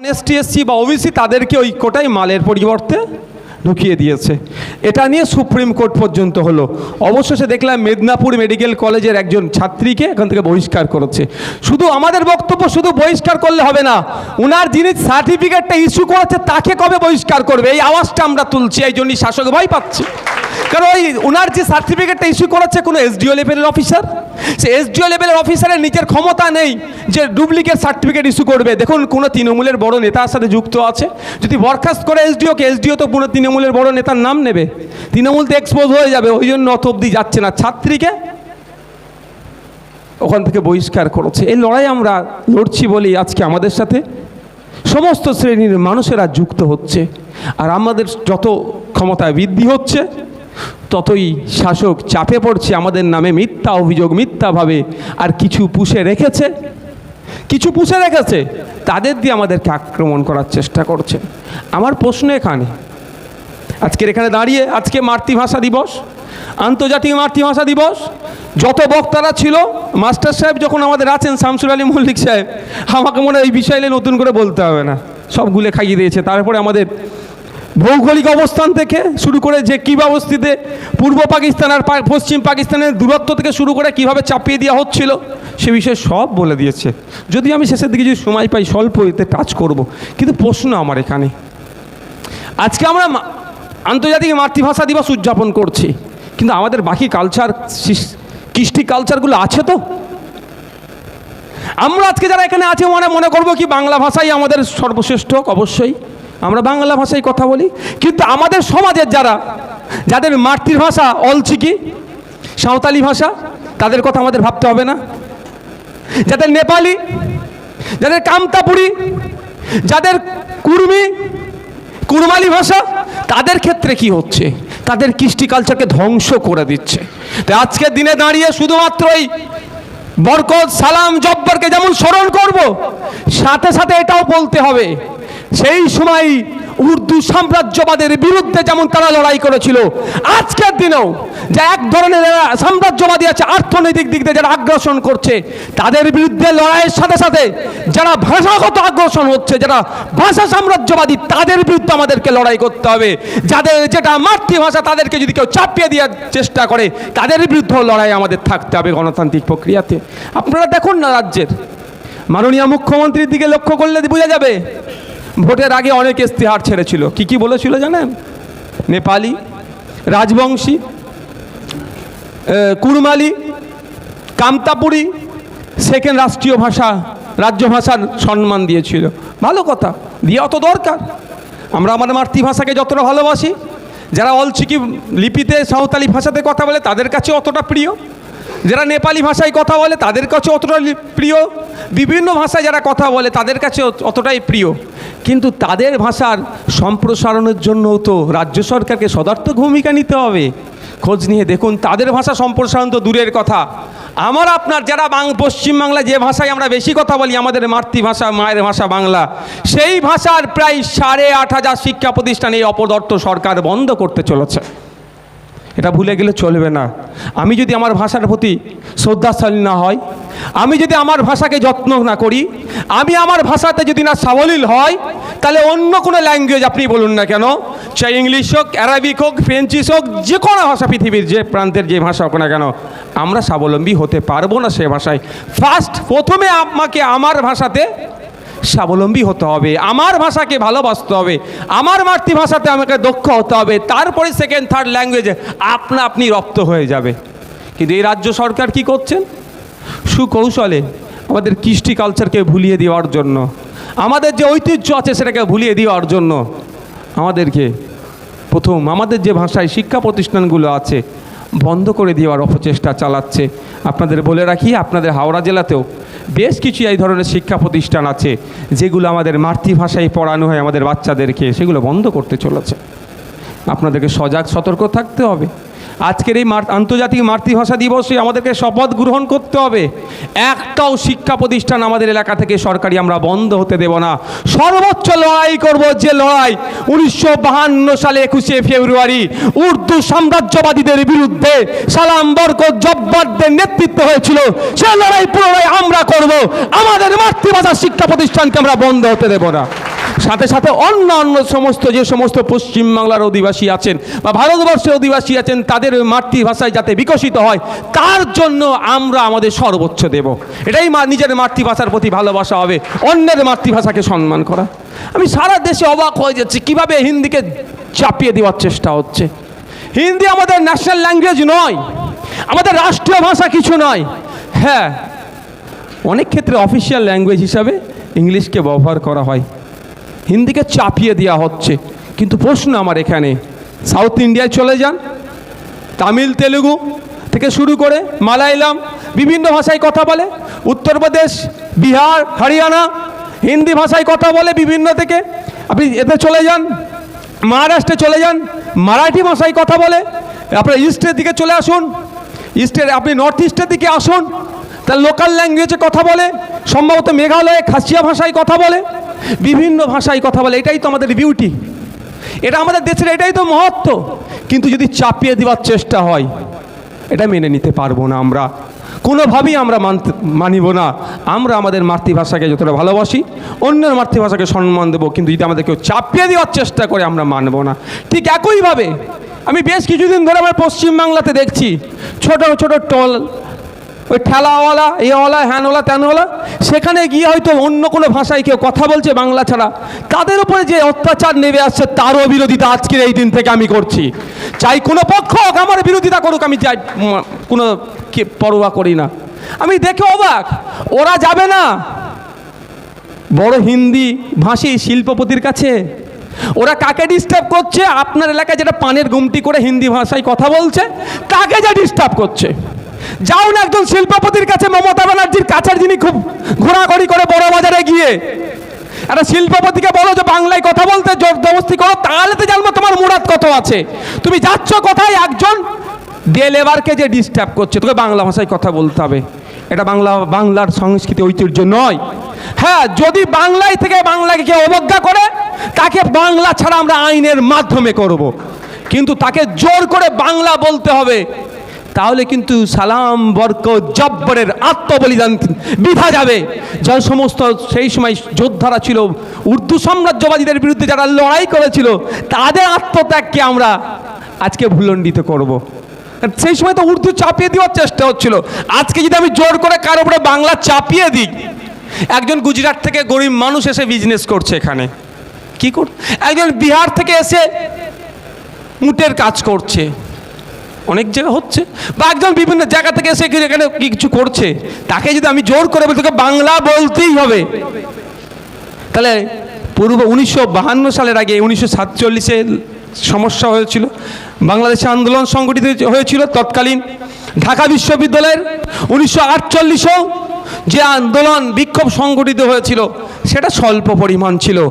ST SC বা OBC তাদেরকে ওই কোটাই মালের পরিবর্তে ঢুকিয়ে দিয়েছে। এটা নিয়ে সুপ্রিম কোর্ট পর্যন্ত হলো। অবশেষে দেখলাম মেদিনীপুর মেডিকেল কলেজের একজন ছাত্রীকে এখান থেকে বহিষ্কার করেছে। শুধু আমাদের বক্তব্য শুধু বহিষ্কার করলে হবে না, উনার যিনি সার্টিফিকেটটা ইস্যু করেছে তাকে কবে বহিষ্কার করবে? এই আওয়াজটা আমরা তুলছি, এই জন্যই শাসক ভয় পাচ্ছি। কারণ ওই ওনার যে সার্টিফিকেটটা ইস্যু করেছে কোনো এসডিও লেভেলের অফিসার? সে এসডিও লেভেলের অফিসারের নিজের ক্ষমতা নেই যে ডুপ্লিকেট সার্টিফিকেট ইস্যু করবে। দেখুন, কোনো তৃণমূলের বড় নেতার সাথে যুক্ত আছে। যদি বরখাস্ত করে এসডিওকে, এসডিও তো পুরো তৃণমূলের বড় নেতার নাম নেবে। তৃণমূল তো এক্সপোজ হয়ে যাবে, ওই জন্য অত অবধি যাচ্ছে না। ছাত্রীকে ওখান থেকে বহিষ্কার করেছে এই লড়াই আমরা লড়ছি বলেই আজকে আমাদের সাথে সমস্ত শ্রেণির মানুষেরা যুক্ত হচ্ছে। আর আমাদের যত ক্ষমতা বৃদ্ধি হচ্ছে, ততই শাসক চাপে পড়ছে। আমাদের নামে মিথ্যা অভিযোগ মিথ্যাভাবে আর কিছু পুষে রেখেছে। কিছু পুষে রেখেছে, তাদের দিয়ে আমাদেরকে আক্রমণ করার চেষ্টা করছে। আমার প্রশ্ন এখানে আজকের এখানে দাঁড়িয়ে আজকে মাতৃভাষা দিবস, আন্তর্জাতিক মাতৃভাষা দিবস। যত বক্তারা ছিল, মাস্টার সাহেব যখন আমাদের আছেন, শামসুর আলী মল্লিক সাহেব, আমাকে মনে হয় এই বিষয়ে নতুন করে বলতে হবে না। সবগুলো খাইয়ে দিয়েছে। তারপরে আমাদের ভৌগোলিক অবস্থান থেকে শুরু করে যে কী ব্যবস্থিতে পূর্ব পাকিস্তান আর পশ্চিম পাকিস্তানের দূরত্ব থেকে শুরু করে কীভাবে চাপিয়ে দেওয়া হচ্ছিল, সে বিষয়ে সব বলে দিয়েছে। যদি আমি শেষের দিকে যদি সময় পাই, স্বল্প এতে টাচ করব। কিন্তু প্রশ্ন আমার এখানে, আজকে আমরা আন্তর্জাতিক মাতৃভাষা দিবস উদযাপন করছি। কিন্তু আমাদের বাকি কালচার কৃষ্টি কালচারগুলো আছে তো? আমরা আজকে যারা এখানে আছে মনে মনে করব কি বাংলা ভাষাই আমাদের সর্বশ্রেষ্ঠ, অবশ্যই। আমরা বাংলা ভাষায় কথা বলি। কিন্তু আমাদের সমাজের যারা, যাদের মাতৃভাষা অলচিকি, সাঁওতালি ভাষা, তাদের কথা আমাদের ভাবতে হবে না। যাদের নেপালি, যাদের কামতাপুরি, যাদের কুর্মি কুরমালি ভাষা, তাদের ক্ষেত্রে কি হচ্ছে? তাদের কৃষ্টি কালচারকে ধ্বংস করে দিচ্ছে। তো আজকের দিনে দাঁড়িয়ে শুধুমাত্র এই বরকত, সালাম, জব্বরকে যেমন স্মরণ করব, সাথে সাথে এটাও বলতে হবে। সেই সময় উর্দু সাম্রাজ্যবাদের বিরুদ্ধে যেমন তারা লড়াই করেছিল, আজকের দিনেও যে এক ধরনের সাম্রাজ্যবাদী আছে অর্থনৈতিক দিক দিয়ে যারা আগ্রাসন করছে, তাদের বিরুদ্ধে লড়াইয়ের সাথে সাথে যারা ভাষাগত আগ্রাসন হচ্ছে, যারা ভাষা সাম্রাজ্যবাদী, তাদের বিরুদ্ধে আমাদেরকে লড়াই করতে হবে। যাদের যেটা মাতৃভাষা, তাদেরকে যদি কেউ চাপিয়ে দেওয়ার চেষ্টা করে, তাদের বিরুদ্ধেও লড়াই আমাদের থাকতে হবে গণতান্ত্রিক প্রক্রিয়াতে। আপনারা দেখুন না রাজ্যের। মাননীয় মুখ্যমন্ত্রীর দিকে লক্ষ্য করলে বোঝা যাবে ভোটের আগে অনেক ইস্তেহার ছেড়েছিল। কি কি বলেছিল জানেন? নেপালি, রাজবংশী কুরমালি, কামতাপুরি, সেকেন্ড রাষ্ট্রীয় ভাষা, রাজ্য ভাষার সম্মান দিয়েছিল। ভালো কথা, দিয়ে অত দরকার। আমরা আমাদের মাতৃভাষাকে যতটা ভালোবাসি, যারা অলচিকি লিপিতে সাঁওতালি ভাষাতে কথা বলে তাদের কাছে অতটা প্রিয়। যারা নেপালি ভাষায় কথা বলে তাদের কাছে অতটা প্রিয়। বিভিন্ন ভাষায় যারা কথা বলে তাদের কাছে অতটাই প্রিয়। কিন্তু তাদের ভাষার সম্প্রসারণের জন্য তো রাজ্য সরকারকে সদার্থক ভূমিকা নিতে হবে। খোঁজ নিয়ে দেখুন, তাদের ভাষা সম্প্রসারণ তো দূরের কথা। আমার আপনার যারা বাং পশ্চিমবাংলায় যে ভাষায় আমরা বেশি কথা বলি, আমাদের মাতৃভাষা, মায়ের ভাষা বাংলা, সেই ভাষার প্রায় সাড়ে আট হাজার শিক্ষা প্রতিষ্ঠান এই অপদর্থ সরকার বন্ধ করতে চলেছে। এটা ভুলে গেলে চলবে না। আমি যদি আমার ভাষার প্রতি শ্রদ্ধাশালী না হয় আমি যদি আমার ভাষাকে যত্ন না করি, আমি আমার ভাষাতে যদি না সাবলীল হয় তাহলে অন্য কোনো ল্যাঙ্গুয়েজ আপনি বলুন না কেন? চাই ইংলিশ হোক অ্যারাবিক হোক ফ্রেঞ্চিস হোক, যে কোনো ভাষা পৃথিবীর যে প্রান্তের যে ভাষা হোক না কেন, আমরা স্বাবলম্বী হতে পারব না সে ভাষায়। ফার্স্ট প্রথমে আমাকে আমার ভাষাতে স্বাবলম্বী হতে হবে। আমার ভাষাকে ভালোবাসতে হবে। আমার মাতৃভাষাতে আমাকে দক্ষ হতে হবে। তারপরে সেকেন্ড থার্ড ল্যাঙ্গুয়েজে আপনা আপনি রপ্ত হয়ে যাবে। কিন্তু এই রাজ্য সরকার কি করছেন? সুকৌশলে আমাদের কৃষ্টি কালচারকে ভুলিয়ে দেওয়ার জন্য, আমাদের যে ঐতিহ্য আছে সেটাকে ভুলিয়ে দেওয়ার জন্য আমাদেরকে প্রথম আমাদের যে ভাষায় শিক্ষা প্রতিষ্ঠানগুলো আছে বন্ধ করে দেওয়ার অপচেষ্টা চালাচ্ছে। আপনাদের বলে রাখি, আপনাদের হাওড়া জেলাতেও বেশ কিছু এই ধরনের শিক্ষা প্রতিষ্ঠান আছে, যেগুলো আমাদের মাতৃভাষায় পড়ানো হয় আমাদের বাচ্চাদেরকে, সেগুলো বন্ধ করতে চলেছে। আপনাদেরকে সজাগ, সতর্ক থাকতে হবে। আজকের এই আন্তর্জাতিক মাতৃভাষা দিবসে আমাদেরকে শপথ গ্রহণ করতে হবে। একটাও শিক্ষা প্রতিষ্ঠান আমাদের এলাকা থেকে সরকারি আমরা বন্ধ হতে দেব না। সর্বোচ্চ লড়াই করব যে লড়াই, উনিশশো সালে একুশে ফেব্রুয়ারি উর্দু সাম্রাজ্যবাদীদের বিরুদ্ধে সালাম, বরকত, জব্বারদের নেতৃত্ব হয়েছিল। সে লড়াই পুনরায় আমরা করব। আমাদের মাতৃভাষা শিক্ষা প্রতিষ্ঠানকে আমরা বন্ধ হতে দেব না। সাথে সাথে অন্য অন্য সমস্ত, যে সমস্ত পশ্চিমবাংলার অধিবাসী আছেন বা ভারতবর্ষের অধিবাসী আছেন, তাদের মাতৃভাষায় যাতে বিকশিত হয়, তার জন্য আমরা আমাদের সর্বোচ্চ দেব। এটাই নিজের মাতৃভাষার প্রতি ভালোবাসা হবে, অন্যের মাতৃভাষাকে সম্মান করা। আমি সারা দেশে অবাক হয়ে যাচ্ছি, কীভাবে হিন্দিকে চাপিয়ে দেওয়ার চেষ্টা হচ্ছে। হিন্দি আমাদের ন্যাশনাল ল্যাঙ্গুয়েজ নয়, আমাদের রাষ্ট্রীয় ভাষা কিছু নয়। হ্যাঁ অনেক ক্ষেত্রে অফিসিয়াল ল্যাঙ্গুয়েজ হিসাবে ইংলিশকে ব্যবহার করা হয়। হিন্দিকে চাপিয়ে দেওয়া হচ্ছে। কিন্তু প্রশ্ন আমার এখানে, সাউথ ইন্ডিয়ায় চলে যান, তামিল, তেলেগু থেকে শুরু করে মালায়ালাম, বিভিন্ন ভাষায় কথা বলে উত্তরপ্রদেশ বিহার, হরিয়ানা, হিন্দি ভাষায় কথা বলে বিভিন্ন থেকে। আপনি এতে চলে যান, মহারাষ্ট্রে চলে যান, মারাঠি ভাষায় কথা বলে, আপনার ইস্টের দিকে চলে আসুন, ইস্টের, আপনি নর্থ ইস্টের দিকে আসুন, তার লোকাল ল্যাঙ্গুয়েজে কথা বলে, সম্ভবত মেঘালয়ে খাসিয়া ভাষায় কথা বলে বিভিন্ন ভাষায় কথা বলে, এটাই তো আমাদের বিউটি এটা আমাদের দেশের, এটাই তো মহত্ব। কিন্তু যদি চাপিয়ে দেওয়ার চেষ্টা হয়, এটা মেনে নিতে পারব না আমরা। কোনোভাবেই আমরা মানতে, মানিব না। আমরা আমাদের মাতৃভাষাকে যতটা ভালোবাসি, অন্যের মাতৃভাষাকে সম্মান দেবো, কিন্তু যদি আমাদের কেউ চাপিয়ে দেওয়ার চেষ্টা করে, আমরা মানব না। ঠিক একইভাবে, আমি বেশ কিছুদিন ধরে আমার পশ্চিমবাংলাতে দেখছি, ছোট ছোট টল ওই ঠেলাওয়ালা এওয়ালা হ্যানওয়ালা ত্যানওয়ালা সেখানে গিয়ে হয়তো অন্য কোনো ভাষায় কেউ কথা বলছে বাংলা ছাড়া। তাদের উপরে যে অত্যাচার নেমে আসছে তারও বিরোধিতা আজকের এই দিন থেকে আমি করছি। চাই কোনো পক্ষ হোক আমার বিরোধিতা করুক আমি উম, কোনো পরোয়া করি না। আমি দেখে অবাক ওরা যাবে না। বড় হিন্দি ভাষী শিল্পপতির কাছে ওরা কাকে ডিস্টার্ব করছে? আপনার এলাকায় যেটা পানের গুমটি করে হিন্দি ভাষায় কথা বলছে তাকে যা ডিস্টার্ব করছে? যাও না একজন শিল্পপতির কাছে মমতা ব্যানার্জির কাছের যিনি খুব ঘোরাঘুরি করে বড় বাজারে গিয়ে। একটা শিল্পপতিকে বলো যে বাংলায় কথা বলতে জোর জবস্তি করো, তাহলে তো জানব তোমার মুরাদ কত আছে। তুমি যাচ্ছ কোথায় একজন? ডে লেবারকে যে ডিস্টার্ব করছে, তোকে বাংলা ভাষায় কথা বলতে হবে। এটা বাংলা, বাংলার সংস্কৃতি ঐতিহ্য নয়। হ্যাঁ যদি বাংলায় থেকে বাংলাকে কেউ অবজ্ঞা করে, তাকে বাংলা ছাড়া আমরা আইনের মাধ্যমে করব। কিন্তু তাকে জোর করে বাংলা বলতে হবে। তাহলে কিন্তু সালাম বরক জব্বরের আত্মবলিদান বিধা যাবে। যা সমস্ত সেই সময় যোদ্ধারা ছিল, উর্দু সাম্রাজ্যবাদীদের বিরুদ্ধে যারা লড়াই করেছিল, তাদের আত্মত্যাগকে আমরা আজকে ভুলণ্ডিত করব। সেই সময় তো উর্দু চাপিয়ে দেওয়ার চেষ্টা হচ্ছিল। আজকে যদি আমি জোর করে কারও উপরে বাংলা চাপিয়ে দিই, একজন গুজরাট থেকে গরিব মানুষ এসে বিজনেস করছে এখানে। কি কর একজন বিহার থেকে এসে উটের কাজ করছে। অনেক জায়গা হচ্ছে। বা একজন বিভিন্ন জায়গা থেকে এসে এখানে কিছু করছে। তাকে যদি আমি জোর করে বলি, তোকে বাংলা বলতেই হবে। তাহলে পূর্ব উনিশশো বাহান্ন সালের আগে উনিশশো সাতচল্লিশে সমস্যা হয়েছিল। বাংলাদেশে আন্দোলন সংগঠিত হয়েছিল তৎকালীন ঢাকা বিশ্ববিদ্যালয়ের উনিশশো আটচল্লিশেও যে আন্দোলন বিক্ষোভ সংগঠিত হয়েছিল, সেটা স্বল্প পরিমাণ ছিল।